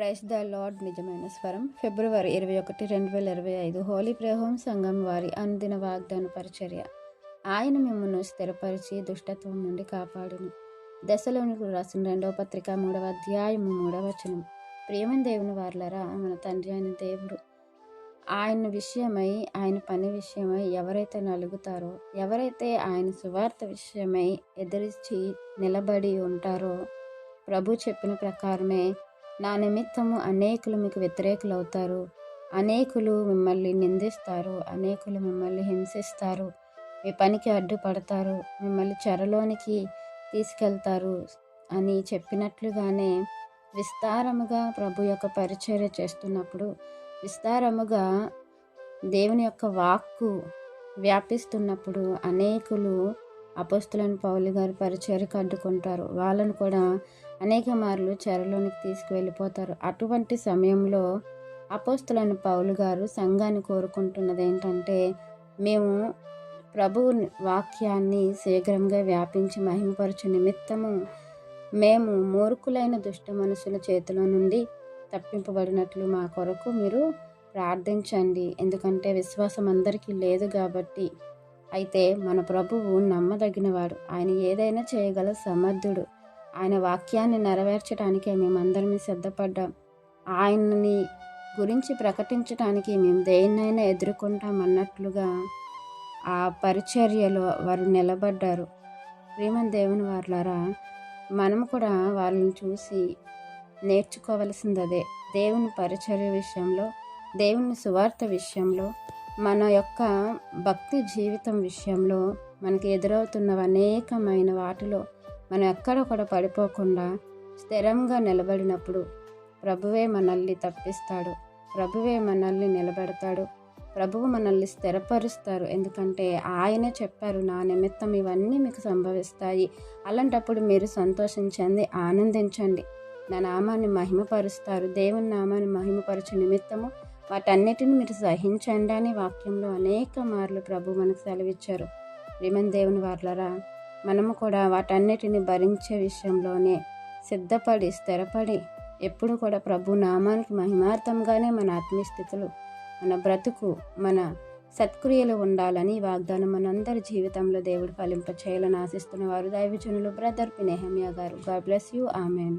Price the lord నిజమైన స్వరం. ఫిబ్రవరి ఇరవై ఒకటి రెండు వేల ఇరవై ఐదు హోలీ ప్రేహోం సంఘం వారి అనుదిన వాగ్దాన పరిచర్య. ఆయన మిమ్మల్ని స్థిరపరిచి దుష్టత్వం నుండి కాపాడును. దశలోనికి రాసిన రెండవ పత్రిక మూడవ అధ్యాయము మూడవ వచనం. ప్రియమైన దేవుని వార్లరా మన తండ్రి అయిన దేవుడు ఆయన విషయమై ఆయన పని విషయమై ఎవరైతే నలుగుతారో ఎవరైతే ఆయన సువార్త విషయమై ఎదిరించి నిలబడి ఉంటారో ప్రభు చెప్పిన ప్రకారమే నా నిమిత్తము అనేకులు మీకు వ్యతిరేకులు అవుతారు అనేకులు మిమ్మల్ని నిందిస్తారు. అనేకులు మిమ్మల్ని హింసిస్తారు. మీ పనికి అడ్డుపడతారు. మిమ్మల్ని చెరలోనికి తీసుకెళ్తారు అని చెప్పినట్లుగానే విస్తారముగా ప్రభు యొక్క పరిచర్య చేస్తున్నప్పుడు విస్తారముగా దేవుని యొక్క వాక్కు వ్యాపిస్తున్నప్పుడు అనేకులు అపస్తులను పౌలు గారి పరిచర్యకు అడ్డుకుంటారు. వాళ్ళను కూడా అనేక మార్లు చెరలోనికి తీసుకువెళ్ళిపోతారు. అటువంటి సమయంలో అపోస్తులను పౌలు గారు సంఘాన్ని కోరుకుంటున్నది ఏంటంటే మేము ప్రభు వాక్యాన్ని శీఘ్రంగా వ్యాపించి మహిమపరచు నిమిత్తము మేము మూర్ఖులైన దుష్ట మనుషుల చేతిలో నుండి తప్పింపబడినట్లు మా కొరకు మీరు ప్రార్థించండి. ఎందుకంటే విశ్వాసం అందరికీ లేదు కాబట్టి అయితే మన ప్రభువు నమ్మదగినవాడు. ఆయన ఏదైనా చేయగల సమర్థుడు. ఆయన వాక్యాన్ని నెరవేర్చడానికే మేమందరమే సిద్ధపడ్డాం. ఆయనని గురించి ప్రకటించడానికి మేము దేన్నైనా ఎదుర్కొంటామన్నట్లుగా ఆ పరిచర్యలో వారు నిలబడ్డారు. ప్రేమన్ దేవుని వారులారా మనం కూడా వాళ్ళని చూసి నేర్చుకోవలసింది అదే దేవుని పరిచర్య విషయంలో దేవుని సువార్త విషయంలో మన యొక్క భక్తి జీవితం విషయంలో మనకి ఎదురవుతున్న అనేకమైన వాటిలో మనం ఎక్కడొక్కడ కూడా పడిపోకుండా స్థిరంగా నిలబడినప్పుడు ప్రభువే మనల్ని తప్పిస్తాడు. ప్రభువే మనల్ని నిలబెడతాడు. ప్రభువు మనల్ని స్థిరపరుస్తారు. ఎందుకంటే ఆయనే చెప్పారు నా నిమిత్తం ఇవన్నీ మీకు సంభవిస్తాయి. అలాంటప్పుడు మీరు సంతోషించండి ఆనందించండి. నా నామాన్ని మహిమపరుస్తారు. దేవుని నామాన్ని మహిమపరచు నిమిత్తము వాటన్నిటిని మీరు సహించండి అని వాక్యంలో అనేక మార్లు ప్రభు మనకు సెలవిచ్చారు. రిమన్ దేవుని వార్లరా మనము కూడా వాటన్నిటిని భరించే విషయంలోనే సిద్ధపడి స్థిరపడి ఎప్పుడు కూడా ప్రభు నామానికి మహిమార్థంగానే మన ఆత్మీయస్థితులు మన బ్రతుకు మన సత్క్రియలు ఉండాలని వాగ్దానం మనందరి జీవితంలో దేవుడు ఫలింప చేయాలని ఆశిస్తున్న వారు దైవజనులు బ్రదర్ పినేహమియా గారు. God bless you amen